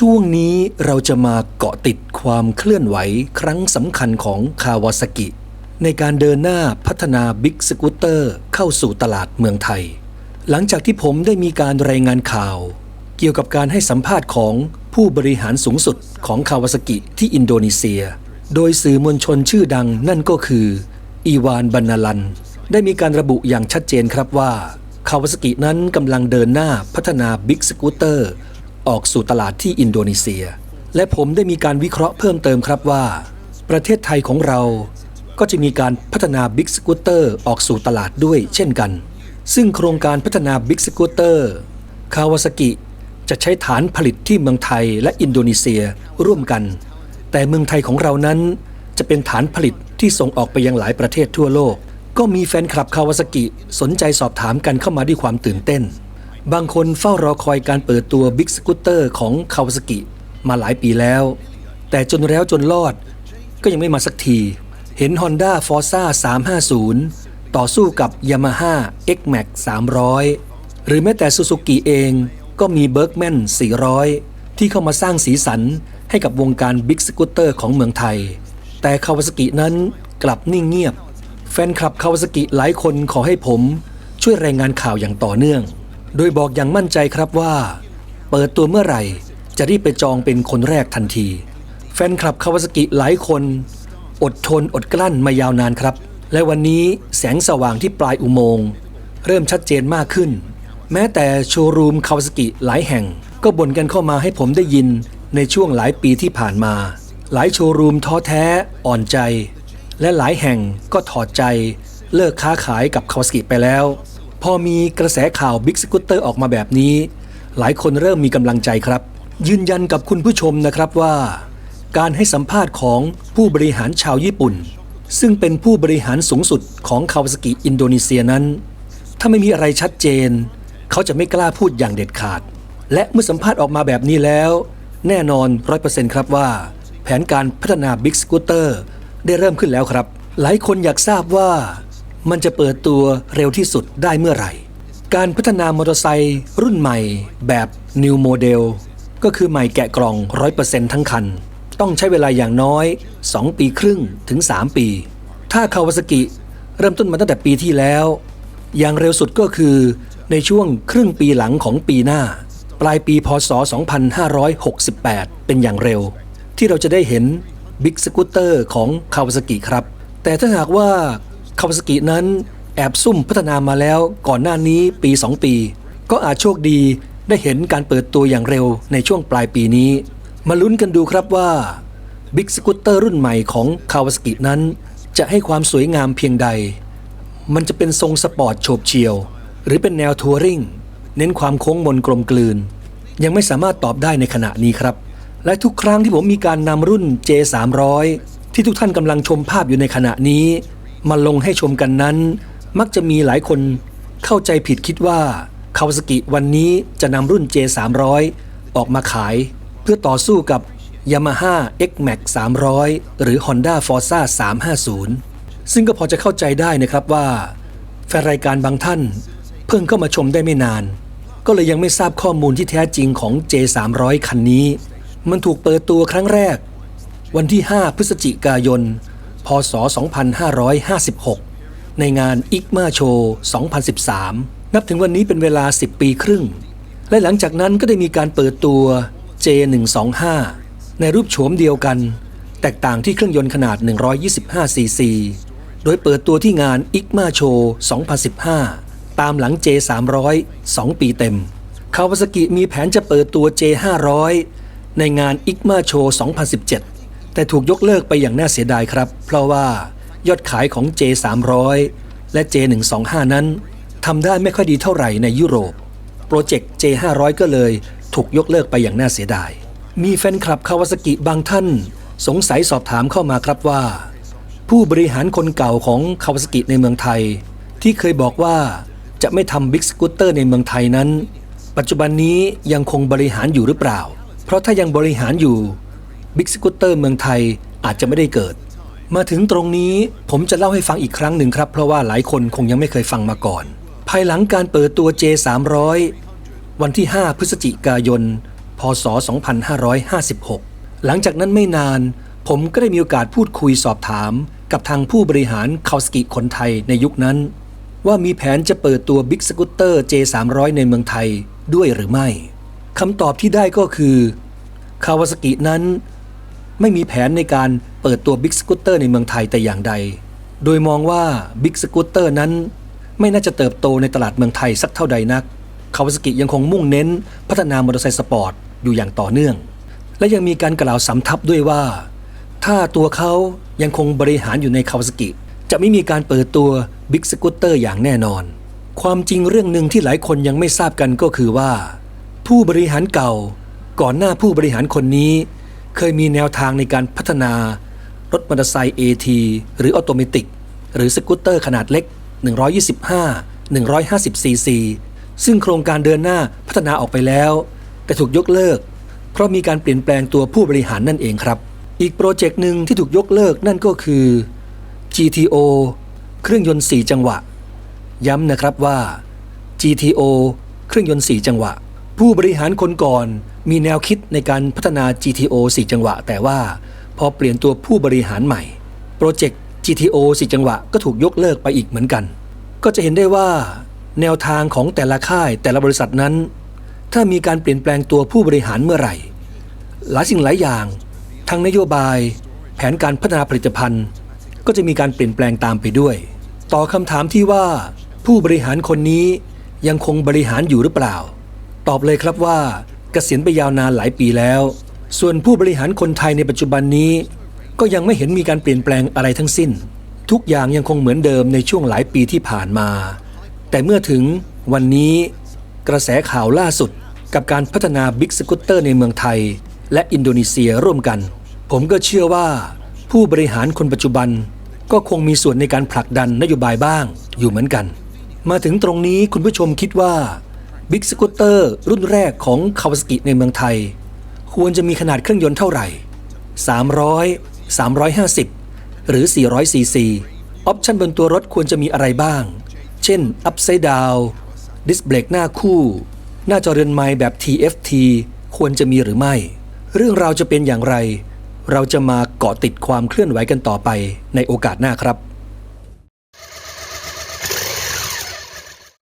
ช่วงนี้เราจะมาเกาะติดความเคลื่อนไหวครั้งสำคัญของคาวาซากิ ในการเดินหน้าพัฒนาบิ๊กสกูตเตอร์เข้าสู่ตลาดเมืองไทย หลังจากที่ผมได้มีการรายงานข่าว เกี่ยวกับการให้สัมภาษณ์ของผู้บริหารสูงสุดของคาวาซากิที่อินโดนีเซีย โดยสื่อมวลชนชื่อดังนั่นก็คืออีวานบันนาลัน ได้มีการระบุอย่างชัดเจนครับว่าคาวาซากินั้นกำลังเดินหน้าพัฒนาบิ๊กสกูตเตอร์ ออกสู่ตลาดที่อินโดนีเซีย และผมได้มีการวิเคราะห์เพิ่มเติมครับว่า ประเทศไทยของเราก็จะมีการพัฒนาบิ๊กสกูตเตอร์ออกสู่ตลาดด้วยเช่นกัน ซึ่งโครงการพัฒนาบิ๊กสกูตเตอร์คาวาซากิจะใช้ฐานผลิตที่เมืองไทยและอินโดนีเซียร่วมกัน แต่เมืองไทยของเรานั้น จะเป็นฐานผลิตที่ส่งออกไปยังหลายประเทศทั่วโลก ก็มีแฟนคลับคาวาซากิสนใจสอบถามกันเข้ามาด้วยความตื่นเต้น บางคนเฝ้ารอคอยการเปิดตัวบิ๊กสกูตเตอร์ของคาวาซากิมาหลายปีแล้ว แต่จนแล้วจนรอดก็ยังไม่มาสักที เห็น Honda Forza 350 ต่อสู้กับ Yamaha X-Max 300 หรือแม้แต่ Suzuki เองก็มี Bergman 400 ที่เข้ามาสร้างสีสันให้กับวงการบิ๊กสกูตเตอร์ของเมืองไทย แต่คาวาซากินั้นกลับนิ่งเงียบ แฟนคลับคาวาซากิหลายคนขอให้ผมช่วยรายงานข่าวอย่างต่อเนื่อง โดยบอกอย่างมั่นใจครับว่า เปิดตัวเมื่อไหร่จะรีบไปจองเป็นคนแรกทันที แฟนคลับคาวาซากิหลายคน อดทนอดกลั้นมายาวนานครับ และวันนี้แสงสว่างที่ปลายอุโมงค์เริ่มชัดเจนมากขึ้น แม้แต่โชว์รูมคาวาซากิหลายแห่ง ก็บ่นกันเข้ามาให้ผมได้ยินในช่วงหลายปีที่ผ่านมา หลายโชว์รูมท้อแท้อ่อนใจ และหลายแห่งก็ถอดใจเลิกค้าขายกับคาวาซากิไปแล้ว อมีกระแสข่าวบิ๊กสกูตเตอร์ออกมาแบบนี้ หลายคนเริ่มมีกำลังใจครับ ยืนยันกับคุณผู้ชมนะครับว่า การให้สัมภาษณ์ของผู้บริหารชาวญี่ปุ่น ซึ่งเป็นผู้บริหารสูงสุดของคาวาซากิอินโดนีเซียนั้น ถ้าไม่มีอะไรชัดเจน เขาจะไม่กล้าพูดอย่างเด็ดขาด และเมื่อสัมภาษณ์ออกมาแบบนี้แล้ว แน่นอนร้อยเปอร์เซ็นต์ครับว่า แผนการพัฒนาบิ๊กสกูตเตอร์ได้เริ่มขึ้นแล้วครับ หลายคนอยากทราบว่า มันจะเปิดตัวเร็วที่สุดได้เมื่อไหร่ การพัฒนามอเตอร์ไซค์รุ่นใหม่แบบ New Model ก็คือใหม่แกะกล่อง 100%ทั้งคัน ต้องใช้เวลาอย่างน้อย 2 ปีครึ่งถึง 3 ปี ถ้าคาวาซากิเริ่มต้นมาตั้งแต่ปีที่แล้ว อย่างเร็วสุดก็คือในช่วงครึ่งปีหลังของปีหน้า ปลายปีพศ 2568 เป็นอย่างเร็ว ที่เราจะได้เห็นบิ๊กสกูตเตอร์ของคาวาซากิครับ แต่ถ้าหากว่า คาวาซากินั้นแอบซุ่มพัฒนามาแล้วก่อนหน้านี้ปี 2 ปี ก็อาจโชคดีได้เห็นการเปิดตัวอย่างเร็วในช่วงปลายปีนี้ มาลุ้นกันดูครับว่าบิ๊กสกูตเตอร์รุ่นใหม่ของคาวาซากินั้น จะให้ความสวยงามเพียงใด มันจะเป็นทรงสปอร์ตโฉบเฉี่ยว หรือเป็นแนวทัวริงเน้นความโค้งมนกลมกลืน ยังไม่สามารถตอบได้ในขณะนี้ครับ และทุกครั้งที่ผมมีการนำรุ่น J300 ที่ทุกท่านกำลังชมภาพอยู่ในขณะนี้ มาลงให้ชมกันนั้น มักจะมีหลายคนเข้าใจผิดคิดว่าคาวาซากิวันนี้จะนำรุ่น J300 ออกมาขาย เพื่อต่อสู้กับ Yamaha X-Max 300 หรือ Honda Forza 350 ซึ่งก็พอจะเข้าใจได้นะครับว่าแฟนรายการบางท่าน เพิ่งเข้ามาชมได้ไม่นาน ก็เลยยังไม่ทราบข้อมูลที่แท้จริงของ J300 คันนี้ มันถูกเปิดตัวครั้งแรก วันที่ 5 พฤศจิกายน พศ 2556 ในงานอิกมาโช2013 นับถึงวันนี้เป็นเวลา 10 ปีครึ่ง และหลังจากนั้นก็ได้มีการเปิดตัว J125 ในรูปโฉมเดียวกัน แตกต่างที่เครื่องยนต์ขนาด 125 ซีซี โดยเปิดตัวที่งานอิกมาโช2015 ตามหลัง J300 2 ปีเต็ม คาวาซากิมีแผนจะเปิดตัว J500 ในงานอิกมาโช2017 แต่ถูกยกเลิกไปอย่างน่าเสียดายครับ เพราะว่ายอดขายของ J300 และ J125 นั้นทำได้ไม่ค่อยดีเท่าไหร่ในยุโรป โปรเจกต์ J500 ก็เลยถูกยกเลิกไปอย่างน่าเสียดาย มีแฟนคลับคาวาซากิบางท่าน สงสัยสอบถามเข้ามาครับว่า ผู้บริหารคนเก่าของคาวาซากิในเมืองไทย ที่เคยบอกว่าจะไม่ทำบิ๊กสกูตเตอร์ในเมืองไทยนั้น ปัจจุบันนี้ยังคงบริหารอยู่หรือเปล่า เพราะถ้ายังบริหารอยู่ บิ๊กสกูตเตอร์เมืองไทยอาจจะไม่ได้เกิด มาถึงตรงนี้ผมจะเล่าให้ฟังอีกครั้งหนึ่งครับ เพราะว่าหลายคนคงยังไม่เคยฟังมาก่อน ภายหลังการเปิดตัว J300 วันที่ 5 พฤศจิกายนพพศ2556 หลังจากนั้นไม่นาน ผมก็ได้มีโอกาสพูดคุยสอบถาม กับทางผู้บริหารคาวสกิคนไทยในยุคนั้น ว่ามีแผนจะเปิดตัว Big Scooter J300 ในเมืองไทยด้วยหรือไม่คำตอบที่ได้ก็คือคาวาสกินั้น ไม่มีแผนในการเปิดตัว Big Scooter ในเมืองไทยแต่อย่างใด โดยมองว่า Big Scooter นั้น ไม่น่าจะเติบโตในตลาดเมืองไทยสักเท่าใดนัก คาวาสกิยังคงมุ่งเน้น พัฒนามอเตอร์ไซค์สปอร์ตอยู่อย่างต่อเนื่อง และยังมีการกล่าวสำทับด้วยว่า ถ้าตัวเขายังคงบริหารอยู่ในคาวาสกิจะไม่มีการเปิดตัว Big Scooter อย่างแน่นอน ความจริงเรื่องหนึ่งที่หลายคนยังไม่ทราบกันก็คือว่า ผู้บริหารเก่า ก่อนหน้าผู้บริหารคนนี้ เคยมีแนวทางในการพัฒนารถมอเตอร์ไซค์ AT หรือออโตเมติก หรือสกูตเตอร์ขนาดเล็ก 125 150ซีซี ซึ่งโครงการเดินหน้าพัฒนาออกไปแล้ว แต่ถูกยกเลิก เพราะมีการเปลี่ยนแปลงตัวผู้บริหารนั่นเองครับ อีกโปรเจกต์หนึ่งที่ถูกยกเลิกนั่นก็คือ GTO เครื่องยนต์ 4 จังหวะ ย้ำนะครับว่า GTO เครื่องยนต์ 4 จังหวะ ผู้บริหารคนก่อน มีแนวคิดในการพัฒนา GTO 4 จังหวะ แต่ว่าพอเปลี่ยนตัวผู้บริหารใหม่ โปรเจกต์ GTO 4 จังหวะ ก็ถูกยกเลิกไปอีกเหมือนกัน ก็จะเห็นได้ว่า แนวทางของแต่ละค่ายแต่ละบริษัทนั้น ถ้ามีการเปลี่ยนแปลงตัวผู้บริหารเมื่อไหร่ หลายสิ่งหลายอย่าง ทั้งนโยบาย แผนการพัฒนาผลิตภัณฑ์ ก็จะมีการเปลี่ยนแปลงตามไปด้วย ต่อคำถามที่ว่า ผู้บริหารคนนี้ยังคงบริหารอยู่หรือเปล่า ตอบเลยครับว่า กษียณไปยาวนานหลายปีแล้ว ส่วนผู้บริหารคนไทยในปัจจุบันนี้ ก็ยังไม่เห็นมีการเปลี่ยนแปลงอะไรทั้งสิ้น ทุกอย่างยังคงเหมือนเดิมในช่วงหลายปีที่ผ่านมา แต่เมื่อถึงวันนี้กระแสข่าวล่าสุดกับการพัฒนาบิ๊กสกูตเตอร์ในเมืองไทย และอินโดนีเซียร่วมกัน ผมก็เชื่อว่าผู้บริหารคนปัจจุบัน ก็คงมีส่วนในการผลักดันนโยบายบ้างอยู่เหมือนกัน มาถึงตรงนี้คุณผู้ชมคิดว่า บิ๊กสกูตเตอร์รุ่นแรกของคาวาสกิในเมืองไทย ควรจะมีขนาดเครื่องยนต์เท่าไหร่ 300 350 หรือ 400 ซีซี ออปชันบนตัวรถควรจะมีอะไรบ้าง เช่น Upside Down ดิสเบรกหน้าคู่ หน้าจอเรือนไม้แบบ TFT ควรจะมีหรือไม่ เรื่องราวจะเป็นอย่างไร เราจะมาเกาะติดความเคลื่อนไหวกันต่อไปในโอกาสหน้าครับ